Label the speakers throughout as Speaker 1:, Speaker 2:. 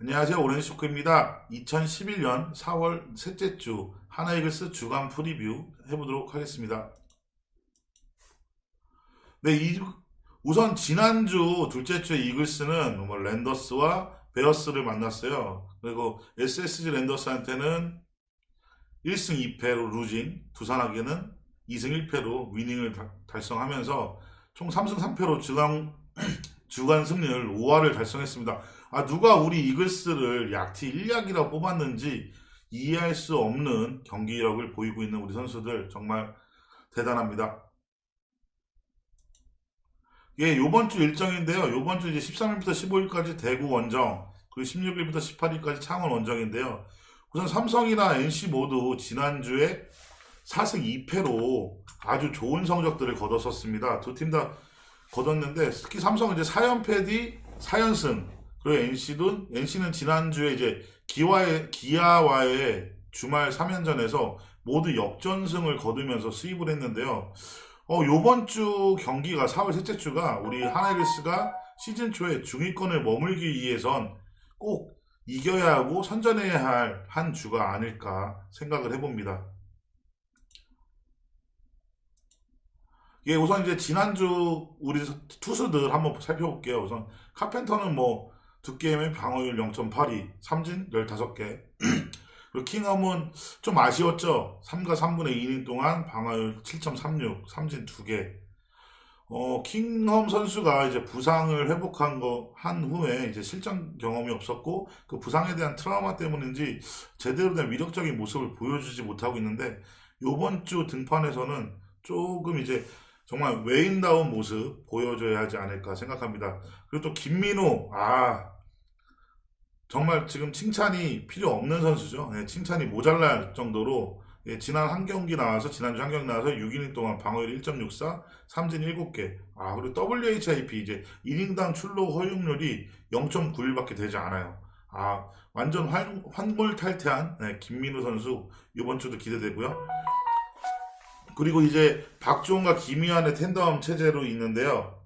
Speaker 1: 안녕하세요. 오렌지 쇼크입니다. 2011년 4월 셋째 주 하나이글스 주간 프리뷰 해보도록 하겠습니다. 네, 이, 우선 지난주 둘째 주에 이글스는 뭐 랜더스와 베어스를 만났어요. 그리고 SSG 랜더스한테는 1승 2패로 루징, 두산하게는 2승 1패로 위닝을 다- 달성하면서 총 3승 3패로 주간, 주간 승리를 5화를 달성했습니다. 아, 누가 우리 이글스를 약티 1약이라고 뽑았는지 이해할 수 없는 경기력을 보이고 있는 우리 선수들 정말 대단합니다. 예, 요번 주 일정인데요. 요번 주 이제 13일부터 15일까지 대구 원정, 그리고 16일부터 18일까지 창원 원정인데요. 우선 삼성이나 NC 모두 지난주에 4승 2패로 아주 좋은 성적들을 거뒀었습니다. 두 팀 다 거뒀는데 특히 삼성은 이제 4연패 뒤 4연승, 그리고 NC도 NC는 지난주에 이제 기와의 기아와의 주말 3연전에서 모두 역전승을 거두면서 수입을 했는데요. 어, 요번 주 경기가 4월 셋째 주가 우리 하나이글스가 시즌 초에 중위권을 머물기 위해선 꼭 이겨야 하고 선전해야 할 한 주가 아닐까 생각을 해봅니다. 예, 우선 이제 지난주 우리 투수들 한번 살펴볼게요. 우선 카펜터는 뭐 두 게임에 방어율 0.82, 삼진 15개. 그리고 킹엄은 좀 아쉬웠죠. 3과 3분의 2이닝 동안 방어율 7.36, 삼진 2개. 어, 킹엄 선수가 이제 부상을 회복한 거 한 후에 이제 실전 경험이 없었고 그 부상에 대한 트라우마 때문인지 제대로 된 위력적인 모습을 보여주지 못하고 있는데 요번 주 등판에서는 조금 이제 정말 외인다운 모습 보여줘야 하지 않을까 생각합니다. 그리고 또 김민호, 아, 정말 지금 칭찬이 필요 없는 선수죠. 예, 칭찬이 모자랄 정도로 예, 지난 한 경기 나와서 지난주 한 경기 나와서 6이닝 동안 방어율 1.64, 삼진 7개. 아 그리고 WHIP 이제 이닝당 출루 허용률이 0.91밖에 되지 않아요. 아 완전 환, 환골탈태한 예, 김민우 선수 이번 주도 기대되고요. 그리고 이제 박주홍과 김희환의 텐덤 체제로 있는데요.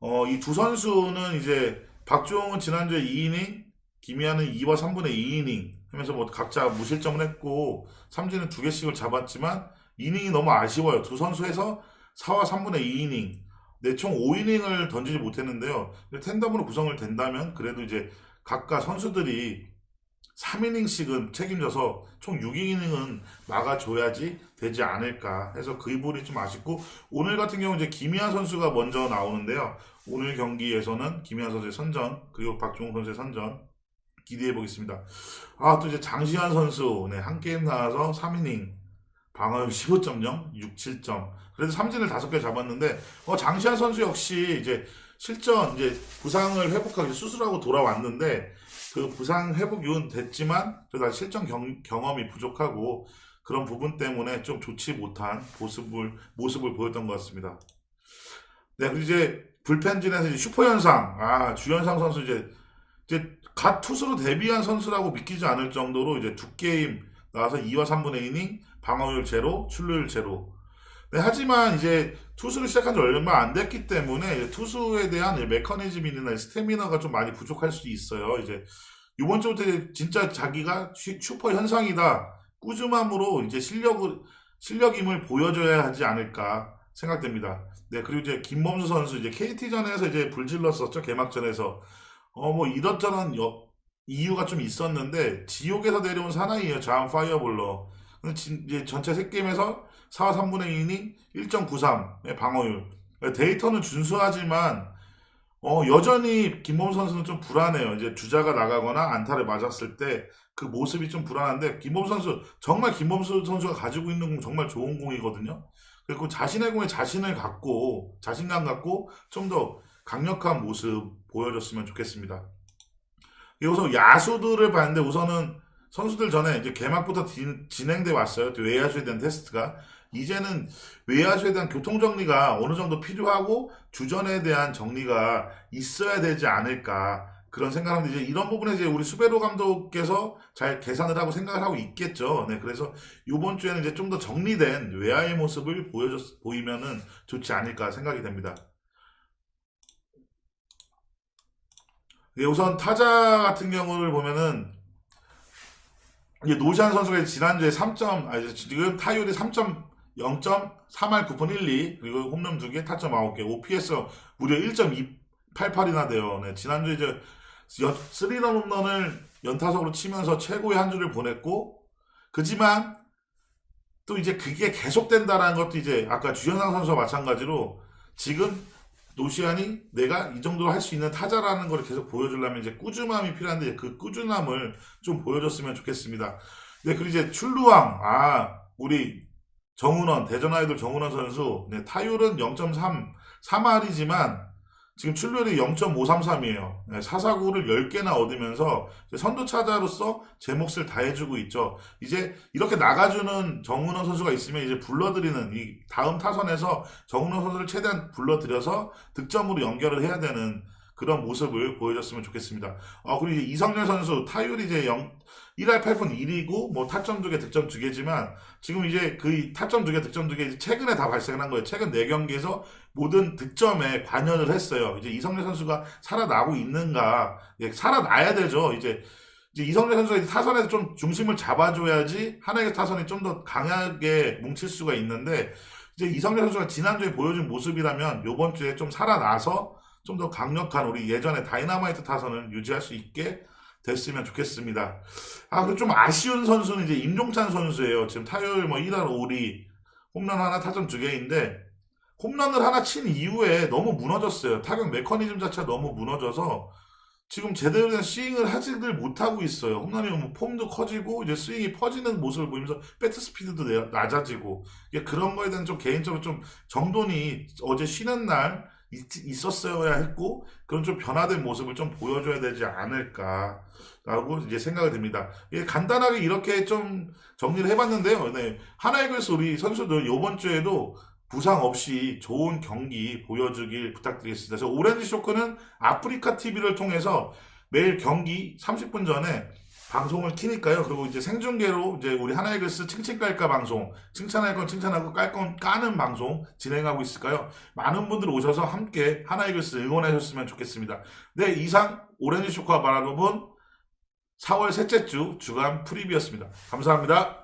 Speaker 1: 어, 이 두 선수는 이제 박주홍은 지난주에 2이닝, 김희환은 2와 3분의 2이닝 하면서 뭐 각자 무실점을 했고 삼진은 두 개씩을 잡았지만 이닝이 너무 아쉬워요. 두 선수에서 4와 3분의 2이닝 네, 총 5이닝을 던지지 못했는데요. 텐덤으로 구성을 된다면 그래도 이제 각각 선수들이 3이닝씩은 책임져서 총 6이닝은 막아줘야지 되지 않을까 해서 그 부분이 좀 아쉽고 오늘 같은 경우 이제 김희환 선수가 먼저 나오는데요. 오늘 경기에서는 김희환 선수의 선전 그리고 박종훈 선수의 선전 기대해 보겠습니다. 아, 또 이제 장시환 선수, 네, 한 게임 나와서 3이닝, 방어율 15.0, 67점. 그래도 삼진을 5개 잡았는데, 어, 장시환 선수 역시 이제 실전, 이제 부상을 회복하기 수술하고 돌아왔는데, 그 부상 회복 이후는 됐지만, 그래도 실전 경, 경험이 부족하고, 그런 부분 때문에 좀 좋지 못한 모습을, 모습을 보였던 것 같습니다. 네, 그리고 이제 불펜진에서 이제 슈퍼현상, 아, 주현상 선수 이제, 이제 갓 투수로 데뷔한 선수라고 믿기지 않을 정도로 이제 두 게임 나와서 2와 3분의 이닝 방어율 제로, 출루율 제로. 네, 하지만 이제 투수를 시작한 지 얼마 안 됐기 때문에 투수에 대한 이 메커니즘이나 스태미너가 좀 많이 부족할 수도 있어요. 이제 이번 주부터 진짜 자기가 슈- 슈퍼 현상이다. 꾸준함으로 이제 실력을 실력임을 보여줘야 하지 않을까 생각됩니다. 네, 그리고 이제 김범수 선수 이제 KT전에서 이제 불질렀었죠. 개막전에서. 어, 뭐, 이렇저런 여- 이유가 좀 있었는데, 지옥에서 내려온 사나이에요. 자한 파이어볼러. 이제 전체 3게임에서 4와 3분의 2이닝 1.93의 방어율. 데이터는 준수하지만, 어, 여전히 김범수 선수는 좀 불안해요. 이제 주자가 나가거나 안타를 맞았을 때 그 모습이 좀 불안한데, 김범수 선수, 정말 김범수 선수가 가지고 있는 공 정말 좋은 공이거든요. 그리고 자신의 공에 자신을 갖고, 자신감 갖고, 좀 더 강력한 모습 보여줬으면 좋겠습니다. 여기서 야수들을 봤는데 우선은 선수들 전에 이제 개막부터 진- 진행돼 왔어요. 또 외야수에 대한 테스트가. 이제는 외야수에 대한 교통정리가 어느 정도 필요하고 주전에 대한 정리가 있어야 되지 않을까. 그런 생각하는데 이제 이런 부분에 이제 우리 수베로 감독께서 잘 계산을 하고 생각을 하고 있겠죠. 네, 그래서 이번 주에는 이제 좀 더 정리된 외야의 모습을 보여줬, 보이면은 좋지 않을까 생각이 됩니다. 예, 우선 타자 같은 경우를 보면은 이제 노시안 선수가 지난주에 3점, 아니 지금 타율이 3점 0.3할 9분 12 그리고 홈런 2개, 타점 9개, OPS 무려 1.288이나 돼요. 네, 지난주에 이제 3런 홈런을 연타석으로 치면서 최고의 한 주를 보냈고 그지만 또 이제 그게 계속된다라는 것도 이제 아까 주현상 선수와 마찬가지로 지금 노시안이 내가 이 정도로 할 수 있는 타자라는 걸 계속 보여주려면 이제 꾸준함이 필요한데 그 꾸준함을 좀 보여줬으면 좋겠습니다. 네, 그리고 이제 출루왕, 아, 우리 정은원, 대전 아이돌 정은원 선수, 네, 타율은 0.3, 3할이지만 지금 출루율이 0.533이에요. 네, 사사구를 10개나 얻으면서 이제 선두 차자로서 제 몫을 다 해주고 있죠. 이제 이렇게 나가주는 정은원 선수가 있으면 이제 불러들이는 이 다음 타선에서 정은원 선수를 최대한 불러들여서 득점으로 연결을 해야 되는 그런 모습을 보여줬으면 좋겠습니다. 어, 그리고 이제 이성열 선수 타율이 이제 0, 1할 8분 1이고 뭐 타점 2개, 득점 2개지만 지금 이제 그 타점 2개, 득점 2개 최근에 다 발생한 거예요. 최근 4경기에서 모든 득점에 관여를 했어요. 이제 이성열 선수가 살아나고 있는가? 예, 살아나야 되죠. 이제 이제 이성열 선수가 타선에서 좀 중심을 잡아줘야지 하나의 타선이 좀 더 강하게 뭉칠 수가 있는데 이제 이성열 선수가 지난주에 보여준 모습이라면 이번 주에 좀 살아나서 좀 더 강력한 우리 예전의 다이나마이트 타선을 유지할 수 있게 됐으면 좋겠습니다. 아, 그리고 좀 아쉬운 선수는 이제 임종찬 선수예요. 지금 타율 뭐 1할 5리, 홈런 하나, 타점 2개인데, 홈런을 하나 친 이후에 너무 무너졌어요. 타격 메커니즘 자체가 너무 무너져서, 지금 제대로 된 스윙을 하지를 못하고 있어요. 홈런이 뭐 폼도 커지고, 이제 스윙이 퍼지는 모습을 보면서, 배트 스피드도 내- 낮아지고, 그런 거에 대한 좀 개인적으로 좀 정돈이 어제 쉬는 날, 있, 있었어야 했고 그런 좀 변화된 모습을 좀 보여줘야 되지 않을까라고 이제 생각이 듭니다. 예, 간단하게 이렇게 좀 정리를 해봤는데요. 네, 하나이글스 우리 선수들 이번 주에도 부상 없이 좋은 경기 보여주길 부탁드리겠습니다. 그래서 오렌지 쇼크는 아프리카 TV를 통해서 매일 경기 30분 전에 방송을 키니까요. 그리고 이제 생중계로 이제 우리 하나이글스 칭칭깔까 방송, 칭찬할 건 칭찬하고 깔 건 까는 방송 진행하고 있을까요? 많은 분들 오셔서 함께 하나이글스 응원하셨으면 좋겠습니다. 네, 이상 오렌지 쇼크와 바라보본 4월 셋째 주 주간 프리뷰였습니다. 감사합니다.